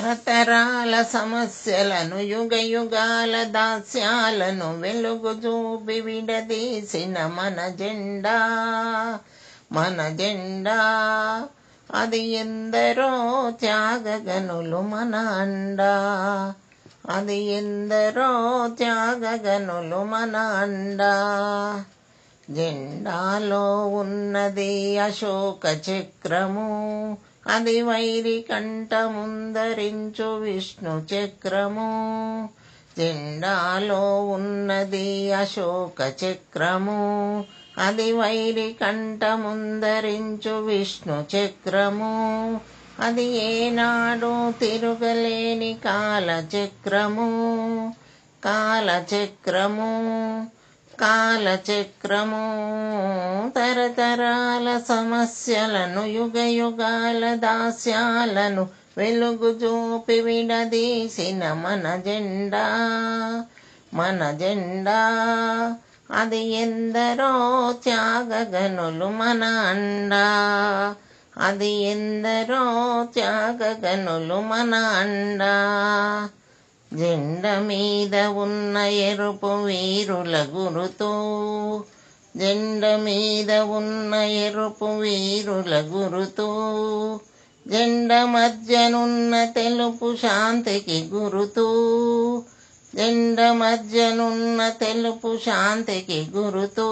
తరతరాల సమస్యలను యుగ యుగాల దాస్యాలను వెలుగు చూపి విడదీసిన మన జెండా మన జెండా. అది ఎందరో త్యాగగనులు మన అండా. అది ఎందరో త్యాగగనులు మన అండా. జెండాలో ఉన్నది అశోక చక్రము అది వైరి కంట ముందరించు విష్ణు చక్రము. జెండాలో ఉన్నది అశోక చక్రము. అది వైరి కంట ముందరించు విష్ణు చక్రము. అది ఏనాడు తిరుగలేని కాలచక్రము. కాలచక్రము. కాలచక్రము తరతరాల సమస్యలను యుగ యుగాల దాస్యాలను వెలుగు చూపి విడదీసిన మన జెండా మన జెండా. అది ఎందరో త్యాగగనులు మన అండా అది ఎందరో త్యాగగనులు మన అండా. జెండ మీద ఉన్న ఎరుపు వీరుల గురుతో జెండ మీద ఉన్న ఎరుపు వీరుల గురుతో జెండ మధ్యనున్న తెలుపు శాంతికి గురుతో జెండ మధ్యనున్న తెలుపు శాంతికి గురుతో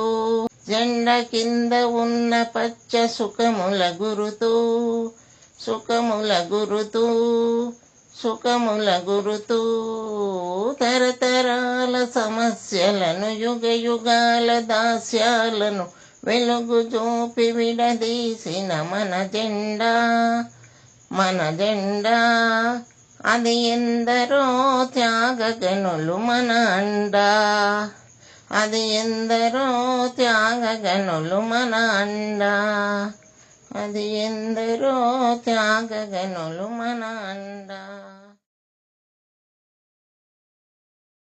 జెండ కింద ఉన్న పచ్చ సుఖముల గురుతో సుఖముల గురుతూ సుఖముల గురుతూ తరతరాల సమస్యలను యుగ యుగాల దాస్యాలను వెలుగు చూపి విడదీసిన మన జెండా మన జెండా. అది ఎందరో త్యాగగనులు మన అండా. అది ఎందరో త్యాగగనులు మన అండా. అది ఎందరో త్యాగగనులు మన అండా.